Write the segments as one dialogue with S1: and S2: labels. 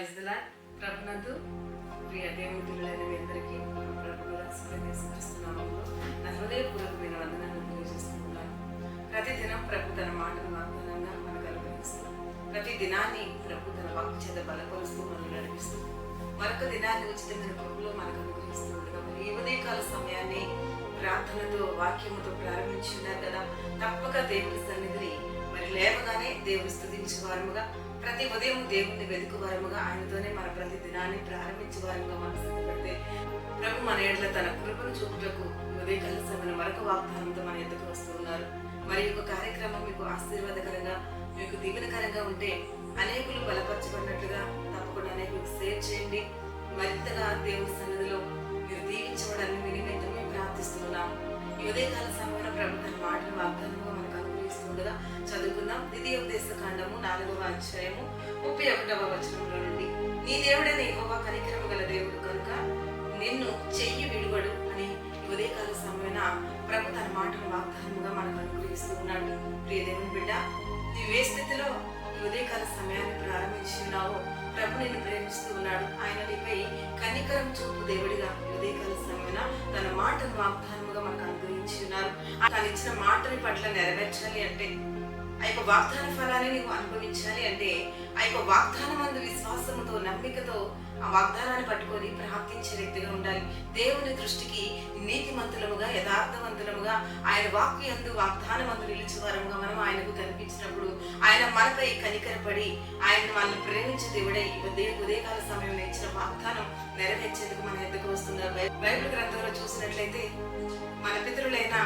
S1: ప్రైజ్లా ప్రభునందు ప్రియ దేవుని మీ అందరికీ ప్రభు స్మరిస్తున్నాము నా హృదయపూర్వకమైన వందనాలను తెలియజేస్తున్నాను ప్రతి దినం ప్రభు తన మాటను వాగ్దానంగా మనకు అనుగ్రహిస్తూ ప్రతి దినాన్ని ప్రభు తన వాక్య చేత బలపరుస్తూ మనల్ని నడిపిస్తూ మరొక దినాన్ని ఉచితమైన ప్రభులో మనకు అనుగ్రహిస్తూ ఉండగా మరి ఈ ఉదయకాల సమయాన్ని ప్రార్థనతో వాక్యముతో ప్రారంభించున్నారు కదా. తప్పక దేవుని సన్నిధిని మరి లేవగానే దేవుని స్థుతించేవారముగా ప్రతి ఉదయం దేవుణ్ణి వెతుకువారముగా ఆయనతోనే మన ప్రతి దినాన్ని ప్రారంభించేవారముగా మనం సిద్ధపడితే ప్రభు మన ఏళ్ళ తన కృపను చూపుటకు ఈ ఉదయకాల మరొక వాగ్దానంతో మన ఎద్దకు వస్తూ ఉన్నారు. మరి యొక్క కార్యక్రమం మీకు ఆశీర్వాదకరంగా మీకు దీవెనకరంగా ఉంటే అనేకులు బలపరచబడినట్లుగా తప్పకుండా అనేకులకు షేర్ చేయండి. మరింతగా దేవుని సన్నిధిలో మీరు దీవించబడాలని మీ మేము ప్రార్థిస్తున్నాం. ఈ ఉదయకాల చదువుకుందాం ద్వితీయోపదేశ కాండము నాలుగవ అధ్యాయము ముప్పై ఒకటవ వచనంలో నుండి నీ దేవుడైన ఒక కనికరము గల దేవుడు కనుక నిన్ను చెయ్యి విడువడు అని ఉదయకాల సమయన ప్రభు తన మాటను వాగ్దానముగా మనకు అనుగ్రహిస్తూ ఉన్నాడు. ప్రియ దేవుని బిడ్డ నీవు ఏ స్థితిలో ఉదయకాల సమయాన్ని ప్రారంభించి ఉన్నావో ప్రభు నిన్ను ప్రేమిస్తూ ఉన్నాడు. ఆయన నీపై కనికరం చూపు దేవుడిగా ఉదయకాల సమయన తన మాటను వాగ్దానముగా మనకు అనుగ్రహించి ఉన్నారు. తను ఇచ్చిన మాటని పట్ల నెరవేర్చాలి అంటే ఆ యొక్క వాగ్దాన ఫలాన్ని నీవు అనుభవించాలి అంటే ఆ యొక్క వాగ్దానం అందు విశ్వాసముతో నమ్మికతో ఆ వాగ్దానాన్ని పట్టుకొని ప్రార్థించే వ్యక్తిగా ఉండాలి. దేవుని దృష్టికి నీతిమంతులముగా యథార్థవంతులముగా ఆయన వాక్కు ఎందు వాగ్దానం అందు నిలిచేవారముగా మనం ఆయనకు కనిపించినప్పుడు ఆయన మనపై కనికరపడి ఆయన మనల్ని ప్రేమించే దేవుడై ఉదయ ఉదయకాల సమయంలో ఇచ్చిన వాగ్దానం నెరవేర్చేందుకు మన ఎందుకు వస్తున్నారు. బై- బైబిల్ గ్రంథంలో చూసినట్లయితే మన పితరులైన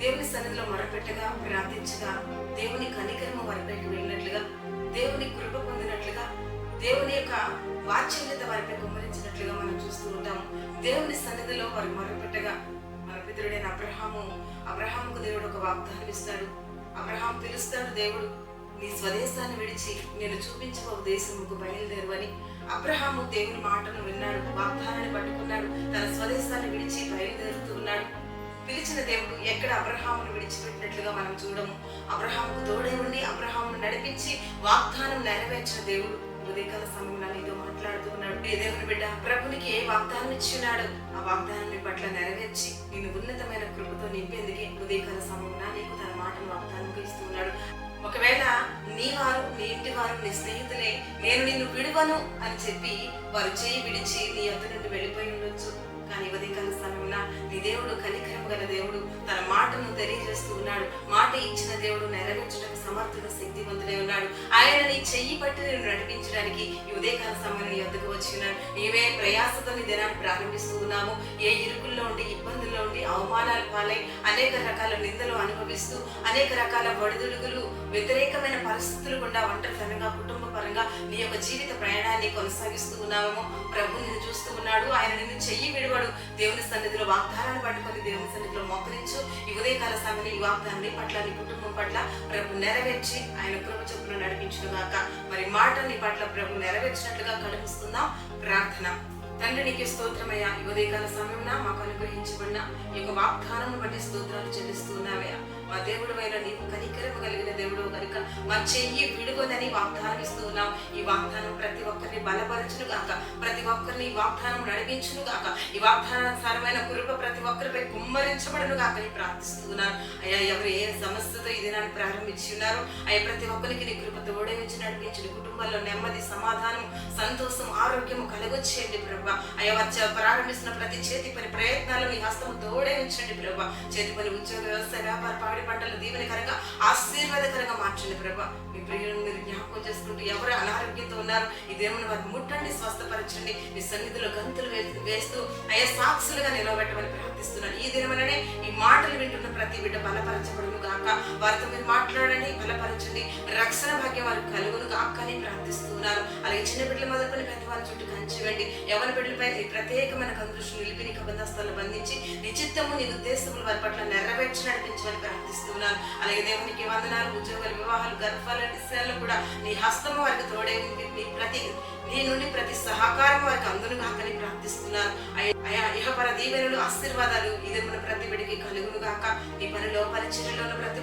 S1: దేవుని సన్నిధిలో మొరపెట్టగా ప్రార్థించగా దేవుని కనికరము వారిపైకి వెళ్ళినట్లుగా దేవుని కృప పొందినట్లుగా దేవుని యొక్క వాత్సల్యత వారిపై కుమ్మరించినట్లుగా మనం చూస్తూ ఉంటాము. దేవుని సన్నిధిలో వారు మొరపెట్టగా మన పితరుడైన అబ్రహాము అబ్రహాముకు దేవుడు ఒక వాగ్దానం ఇస్తాడు. అబ్రహాం పిలుస్తాడు దేవుడు నీ స్వదేశాన్ని విడిచి నేను చూపించబో దేశముకు బయలుదేరువని అబ్రహాము దేవుని మాటను విన్నాడు వాగ్దానాన్ని పట్టుకున్నాడు తన స్వదేశాన్ని విడిచి బయలుదేరుతూ ఉన్నాడు. విడిచిన దేవుడు ఎక్కడ అబ్రహామును విడిచిపెట్టినట్లుగా మనం చూడము. అబ్రహాముకు తోడే ఉండి అబ్రహామును నడిపించి వాగ్దానం నెరవేర్చిన దేవుడు ఉదయకాల సమయంలో నీతో మాట్లాడుతూ ఉన్నాడు. ఏ దేవుని బిడ్డ ప్రభునికి ఏ వాగ్దానం ఇచ్చినాడు? ఆ వాగ్దానం నీ పట్ల నెరవేర్చి నేను ఉన్నతమైన కృపతో నింపేందుకే ఉదయకాల సమయంలో నీకు తన మాటను వాగ్దానంగా ఇస్తున్నాడు ఒకవేళ నీ వారు నీ ఇంటి వారు నీ స్నేహితులే నేను నిన్ను విడువను అని చెప్పి వారు చేయి విడిచి నీ అత్త నుండి వెళ్ళిపోయి ఉండొచ్చు. కానీ ఉదయకాల సమయంలో నీ దేవుడు కనికరం గల దేవుడు తన మాటను తెలియజేస్తూ ఉన్నాడు. మాట ఇచ్చిన దేవుడు నెరవేర్చడానికి సమర్థుడు శక్తివంతుడై ఉన్నాడు. ఆయన నీ చెయ్యి పట్టి నేను నడిపించడానికి ఈ ఉదయకాల సమయం నీ వద్దకు వచ్చి ఉన్నాడు. నీవే ప్రయాసతో నీ దినాన్ని ప్రారంభిస్తూ ఉన్నాము ఏ ఇరుకుల్లో ఉండి ఇబ్బందుల్లో ఉండి అవమానాల పాలై అనేక రకాల నిందలు అనుభవిస్తూ అనేక రకాల ఒడిదుడుగులు వ్యతిరేకమైన పరిస్థితులు గుండా ఒంటరితనంగా కుటుంబ పరంగా నీ యొక్క జీవిత ప్రయాణాన్ని కొనసాగిస్తూ ఉన్నాము. ప్రభు నిన్ను చూస్తూ ఉన్నాడు. ఆయన నిన్ను చెయ్యి విడువ విడవడు దేవుని సన్నిధిలో వాగ్దానాన్ని పట్టుకొని దేవుని సన్నిధిలో మోకరించు ఈ ఉదయకాల సమయంలో ఈ వాగ్దానాన్ని పట్ల నీ కుటుంబం పట్ల ప్రభు నెరవేర్చి ఆయన కృప చెప్పులు నడిపించును గాక. మరి మాట నీ పట్ల ప్రభు నెరవేర్చినట్లుగా కనిపిస్తున్నాం. ప్రార్థన. తండ్రి నీకు స్తోత్రమయ్యా. ఈ ఉదయకాల సమయంలో మాకు అనుగ్రహించబడిన ఈ యొక్క వాగ్దానం బట్టి స్తోత్రాలు చెల్లిస్తున్నావయ్యా మా దేవుడు అయిన నీవు కనికరము కలిగిన దేవుడు కనుక మా చెయ్యి విడుగొదని వాగ్దానం ఇస్తూ ఉన్నాం. ఈ వాగ్దానం ప్రతి ఒక్కరిని బలపరచును గాక ప్రతి ఒక్కరిని ఈ వాగ్దానం నడిపించును గాక ఈ వాగ్దానానుసారమైన కృప ప్రతి ఒక్కరిపై కుమ్మరించబడను గాక అని ప్రార్థిస్తున్నాను అయ్యా ఎవరు ఏ సమస్యతో ఈ దినాన్ని ప్రారంభించి ఉన్నారో అయ్యా ప్రతి ఒక్కరికి నీ కృప తోడేమించి నడిపించిన కుటుంబాల్లో నెమ్మది సమాధానం సంతోషం ఆరోగ్యం కలగొచ్చేయండి ప్రభా. అయ్యా వచ్చే ప్రారంభిస్తున్న ప్రతి చేతి పని ప్రయత్నాలు మీ హస్తము తోడే ఉంచండి ప్రభా. చేతి పని ఉద్యోగ వ్యవస్థ వ్యాపార పాడి పంటలు దీవెనకరంగా ఆశీర్వాదకరంగా మార్చండి ప్రభా. మీ ప్రియులను మీరు జ్ఞాపకం చేసుకుంటూ ఎవరు అనారోగ్యంతో ఉన్నారు ఈ దేవుని వారిని ముట్టండి స్వస్థపరచండి మీ సన్నిధిలో గంతులు వేస్తూ అయ్యా సాక్షులుగా నిలబెట్టమని ప్రార్థిస్తున్నాను. ఈ దినమననే ఈ మాటలు వింటున్న ప్రతి బిడ్డ బలపరచబడును గాక. వారితో మీరు మాట్లాడండి బలపరచండి రక్షణ భాగ్యం వారికి కలుగును గాక అని ప్రార్థిస్తున్నారు అలాగే చిన్న బిడ్డలు మొదలుకొని పెద్దవారి చుట్టూ కంచివ్వండి ఎవరి బిడ్డలపై ఈ ప్రత్యేకమైన కందృష్టి నిలిపి నీ కబంధస్తాలు బంధించి నిశ్చిత్తము నీ ఉద్దేశములు వారి పట్ల నెరవేర్చి నడిపించమని ప్రార్థిస్తున్నాను. అలాగే దేవునికి వందనాలు ఉద్యోగాలు వివాహాలు గర్భాల విషయాల్లో కూడా నీ హస్తము వారికి తోడే ఉంది నీ ప్రతి నీ నుండి ప్రతి సహకారం వారికి అందును కాకని ప్రార్థిస్తున్నాను. అయ్యా- ఇహపర దీవెనలు ఆశీర్వాదాలు ఇది మన ప్రతి బిడికి కలుగును గాక. ఈ పనిలో పరిచర్యలో ప్రతి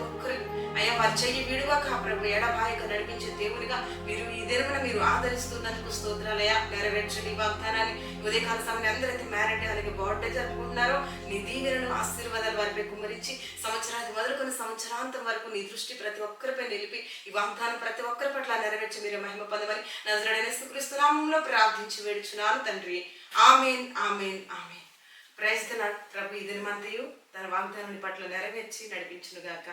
S1: వారి విడుగా విడువక ప్రభు ఎడబాయక నడిపించే దేవునిగా మీరు ఈ దినమున మీరు ఆదరిస్తున్నందుకు స్తోత్రాలయ నెరవేర్చండి ఈ వాగ్దానాన్ని. ఉదయకాల సమయం అందరైతే మ్యారేజ్ అలాగే బర్త్డే జరుపుకుంటున్నారో నీ దీవెనను ఆశీర్వాదాలు వారిపై కుమరించి సంవత్సరానికి మొదలుకొని సంవత్సరాంతం వరకు నీ దృష్టి ప్రతి ఒక్కరిపై నిలిపి ఈ వాగ్దానం ప్రతి ఒక్కరి పట్ల నెరవేర్చి మీరు మహిమ పొందమని నజరడైన యేసుక్రీస్తు ప్రార్థించి వేడుచున్నాను తండ్రి. Amen amen amen. ప్రైజ్ ప్రభు ఈ దినమంతయు తన వాగ్దానాన్ని పట్ల నెరవేర్చి నడిపించునుగాక.